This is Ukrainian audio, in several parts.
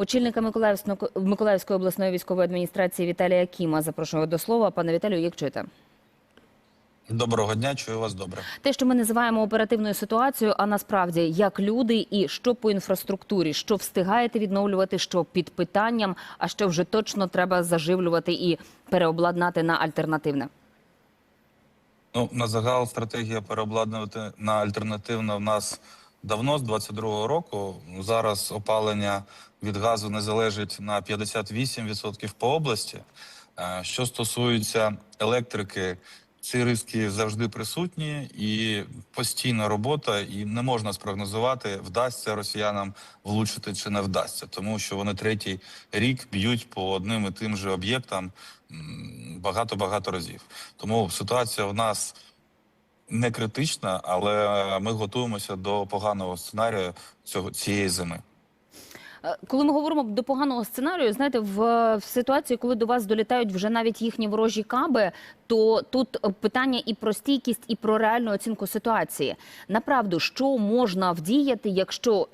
Очільника Миколаївської обласної військової адміністрації Віталія Кіма запрошую до слова. Пане Віталію, як чуєте? Доброго дня, чую вас добре. Те, що ми називаємо оперативною ситуацією, а насправді як люди і що по інфраструктурі, що встигаєте відновлювати, що під питанням, а що вже точно треба заживлювати і переобладнати на альтернативне. Ну на загал стратегія переобладнувати на альтернативне в нас давно з 22-го року. Зараз опалення від газу не залежить на 58% по області. Е, Що стосується електрики, ці риски завжди присутні і постійна робота, і не можна спрогнозувати, вдасться росіянам влучити чи не вдасться, тому що вони третій рік б'ють по одним і тим же об'єктам багато-багато разів. Тому ситуація в нас не критична, але ми готуємося до поганого сценарію цього цієї зими. Е, Коли ми говоримо до поганого сценарію, знаєте, в, в ситуації, коли до вас долітають вже навіть їхні ворожі каби, то тут питання і про стійкість, і про реальну оцінку ситуації. Направду, що можна вдіяти, якщо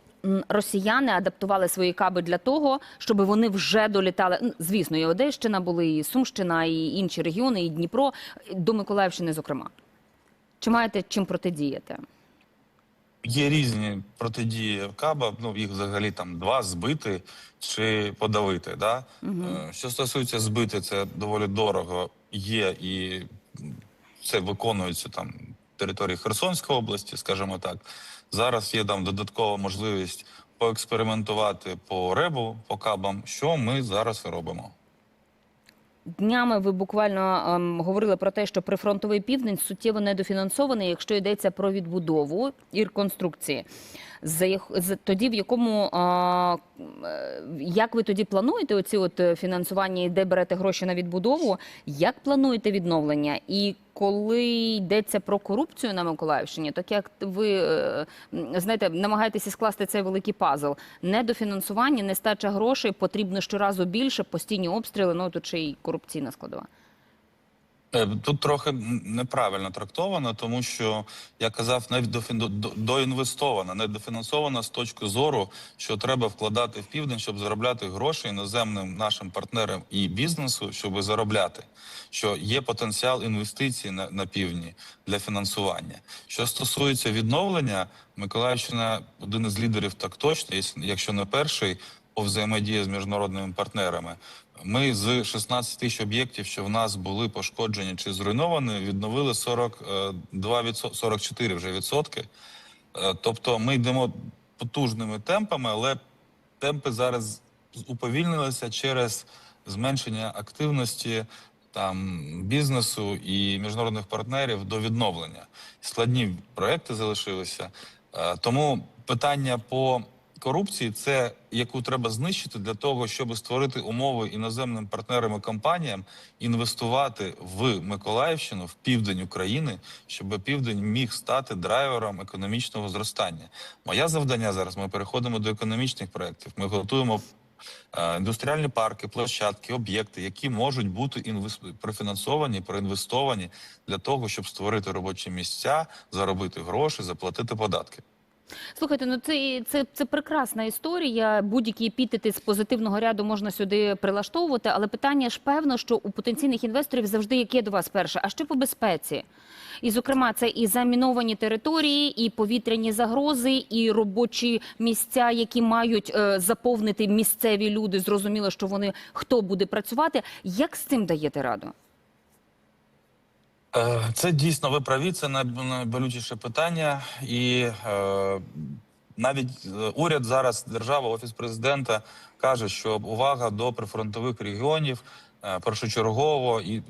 росіяни адаптували свої каби для того, щоб вони вже долітали. Звісно, і Одещина були, і Сумщина, і інші регіони, і Дніпро до Миколаївщини, зокрема. Чи маєте чим протидіяти? Є різні протидії каба. Ну їх взагалі там два збити чи подавити. Да? Е, Що стосується збити, це доволі дорого є і це виконується там території Херсонської області, скажімо так. Зараз є там додаткова можливість поекспериментувати по ребу, по кабам, що ми зараз робимо. Днями ви буквально ем, говорили про те, що прифронтовий південь суттєво недофінансований, якщо йдеться про відбудову і реконструкції. За їх з- тоді, в якому а, як ви тоді плануєте оці от е, фінансування і де берете гроші на відбудову? Як плануєте відновлення? І коли йдеться про корупцію на Миколаївщині, так як ви е, знаєте, намагаєтеся скласти цей великий пазл, недофінансування, нестача грошей, потрібно щоразу більше, постійні обстріли, ну тут ще й корупційна складова. Е, Тут трохи неправильно трактовано, тому що я казав не дофін- до- до- доінвестована, не дофінансована з точки зору, що треба вкладати в південь, щоб заробляти гроші іноземним нашим партнерам і бізнесу, щоб заробляти. Що є потенціал інвестицій на, на півдні для фінансування. Що стосується відновлення, Миколаївщина один із лідерів, так точно, якщо не перший, по взаємодії з міжнародними партнерами. Ми з 16 тисяч об'єктів, що в нас були пошкоджені чи зруйновані, відновили 42 відсо- 44 вже відсотки. Е, Тобто ми йдемо потужними темпами, але темпи зараз уповільнилися через зменшення активності там бізнесу і міжнародних партнерів до відновлення. Складні проекти залишилися. Е, Тому питання по корупції це яку треба знищити для того, щоб створити умови іноземним партнерам і компаніям інвестувати в Миколаївщину, в південь України, щоб південь міг стати драйвером економічного зростання. Моє завдання зараз. Ми переходимо до економічних проєктів. Ми готуємо. е, Індустріальні парки, площадки, об'єкти, які можуть бути інвес- профінансовані, проінвестовані для того, щоб створити робочі місця, заробити гроші, заплатити податки. Слухайте, ну це, це, це прекрасна історія. Будь-які епітети з позитивного ряду можна сюди прилаштовувати, але питання ж певно, що у потенційних інвесторів завжди яке до вас перше. А що по безпеці? І, зокрема, це і заміновані території, і повітряні загрози, і робочі місця, які мають е, заповнити місцеві люди. Зрозуміло, що вони хто буде працювати. Як з цим даєте раду? Е, Це дійсно ви праві, це най- найболючіше питання, і е, навіть е, уряд зараз, держава, офіс президента каже, що увага до прифронтових регіонів е, першочергово і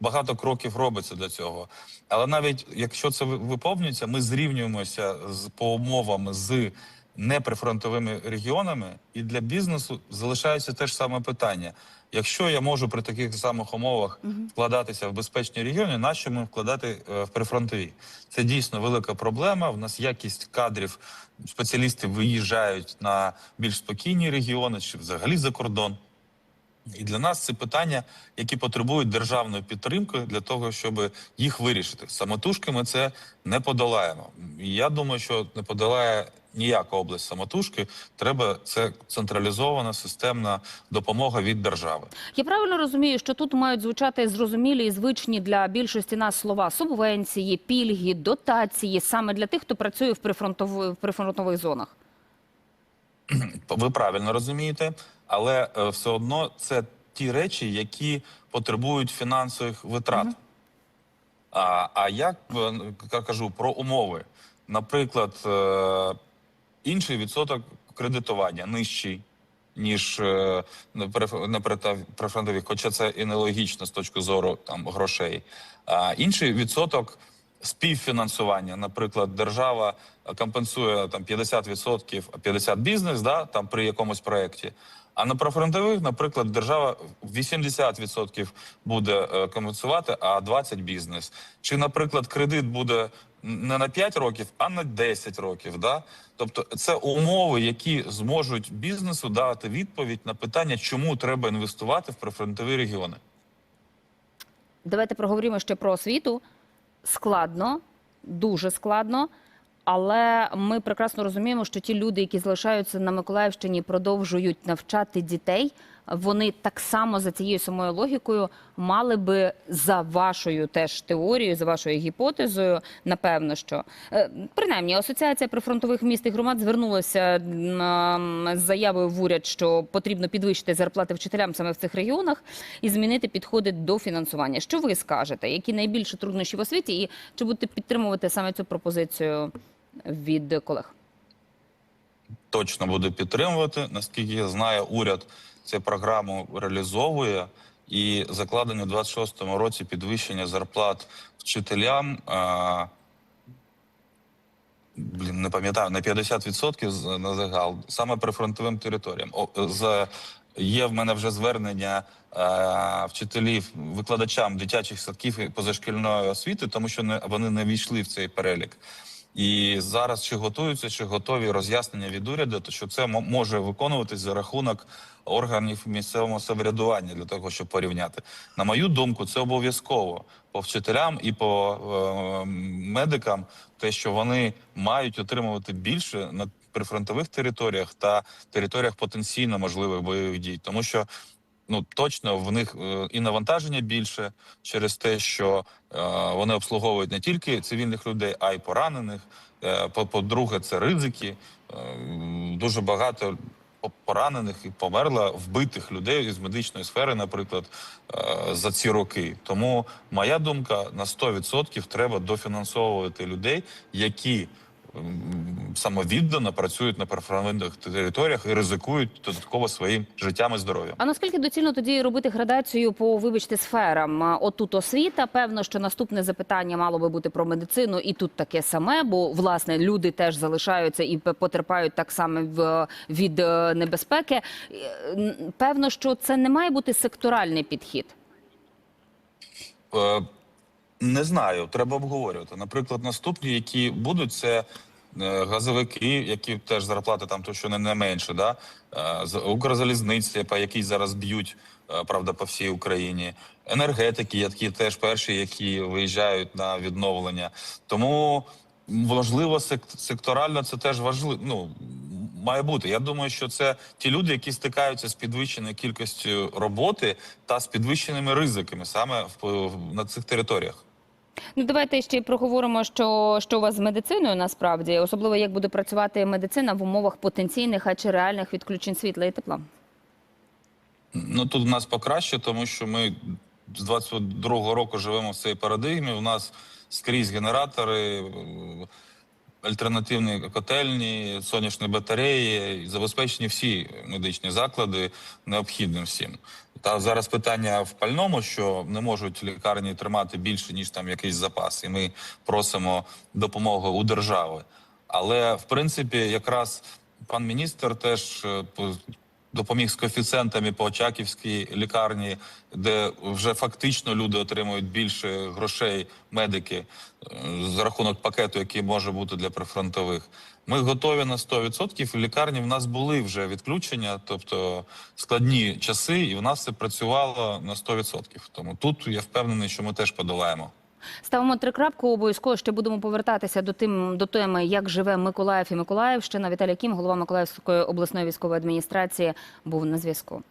багато кроків робиться для цього. Але навіть якщо це виповнюється, ми зрівнюємося з по умовам з неприфронтовими регіонами, і для бізнесу залишається те ж саме питання. Якщо я можу при таких самих умовах вкладатися в безпечні регіони, нащо ми вкладати е, в прифронтові? Це дійсно велика проблема. В нас якість кадрів, спеціалісти виїжджають на більш спокійні регіони чи взагалі за кордон. І для нас це питання, які потребують державної підтримки для того, щоб їх вирішити. Самотужки ми це не подолаємо. Я думаю, що не подолає ніяка область самотужки. Треба це централізована системна допомога від держави. Я правильно розумію, що тут мають звучати зрозумілі і звичні для більшості нас слова субвенції, пільги, дотації саме для тих, хто працює в прифронтових, в прифронтових зонах. Ви правильно розумієте, але е, все одно це ті речі, які потребують фінансових витрат. А, а я е, кажу про умови. Наприклад, е, інший відсоток кредитування нижчий, ніж на прифронтових, хоча це і нелогічно з точки зору там грошей. А інший відсоток співфінансування. Наприклад, держава компенсує там 50%, а 50% бізнес, да, там при якомусь проєкті. А на прифронтових, наприклад, держава 80% буде е, компенсувати, а 20% бізнес. Чи, наприклад, кредит буде не на 5 років, а на 10 років. Да? Тобто це умови, які зможуть бізнесу дати відповідь на питання, чому треба інвестувати в прифронтові регіони. Давайте проговоримо ще про освіту. Складно, дуже складно. Але ми прекрасно розуміємо, що ті люди, які залишаються на Миколаївщині, продовжують навчати дітей. Вони так само за цією самою логікою мали би за вашою теж теорією, за вашою гіпотезою, напевно, що Е, принаймні асоціація прифронтових міст і громад звернулася з заявою в уряд, що потрібно підвищити зарплати вчителям саме в цих регіонах і змінити підходи до фінансування. Що ви скажете? Які найбільші труднощі в освіті, і чи будете підтримувати саме цю пропозицію від колег? точно буде підтримувати. Наскільки я знаю, уряд цю програму реалізовує і закладені у 26-му році підвищення зарплат вчителям. А, блін, не пам'ятаю, на 50% з- на загал, саме прифронтовим територіям. О, з, є в мене вже звернення е, вчителів, викладачам дитячих садків і позашкільної освіти, тому що не, вони не війшли в цей перелік. І зараз чи готуються, чи готові роз'яснення від уряду, то що це мо- може виконуватись за рахунок органів місцевого самоврядування для того, щоб порівняти. На мою думку, це обов'язково по вчителям і по е, медикам, те, що вони мають отримувати більше на прифронтових територіях та територіях потенційно можливих бойових дій, тому що. Ну точно в них е, і навантаження більше через те, що е, вони обслуговують не тільки цивільних людей, а й поранених. Е, по- По-друге, це ризики. Дуже багато поранених і померло вбитих людей із медичної сфери, наприклад, за ці роки. Тому моя думка на 100% треба дофінансовувати людей, які самовіддано працюють на прифронтових територіях і ризикують додатково своїм життям і здоров'ям. А наскільки доцільно тоді робити градацію по вибачте сферам? Отут освіта. Певно, що наступне запитання мало би бути про медицину, і тут таке саме, бо власне люди теж залишаються і потерпають так само від е, небезпеки. Е, Певно, що це не має бути секторальний підхід. Е, Не знаю, треба обговорювати. Наприклад, наступні, які будуть, це е, газовики, які теж зарплати там то, що не, не менше, да? Е, Укрзалізниці, по якій зараз б'ють, е, правда, по всій Україні, енергетики, які теж перші, які виїжджають на відновлення. Тому можливо, сек- секторально це теж важливо. Ну має бути. Я думаю, що це ті люди, які стикаються з підвищеною кількістю роботи та з підвищеними ризиками саме в, в- на цих територіях. Ну давайте ще проговоримо, що, що у вас з медициною насправді, особливо як буде працювати медицина в умовах потенційних а чи реальних відключень світла і тепла. Ну тут у нас покраще, тому що ми з 22-го року живемо в цій парадигмі. У нас скрізь генератори, альтернативні котельні, сонячні батареї, забезпечені всі медичні заклади необхідним всім. Та зараз питання в пальному, що не можуть лікарні тримати більше ніж там якийсь запас, і ми просимо допомоги у держави. Але в принципі, якраз пан міністр теж е, допоміг з коефіцієнтами по Очаківській лікарні, де вже фактично люди отримують більше грошей, медики е, за рахунок пакету, який може бути для прифронтових. Ми готові на 100%. В лікарні в нас були вже відключення, тобто складні часи, і в нас це працювало на 100%. Тому тут я впевнений, що ми теж подолаємо. Ставимо три крапку. Обов'язково ще будемо повертатися до тим до теми, як живе Миколаїв і Миколаївщина. Віталій Кім, голова Миколаївської обласної військової адміністрації, був на зв'язку.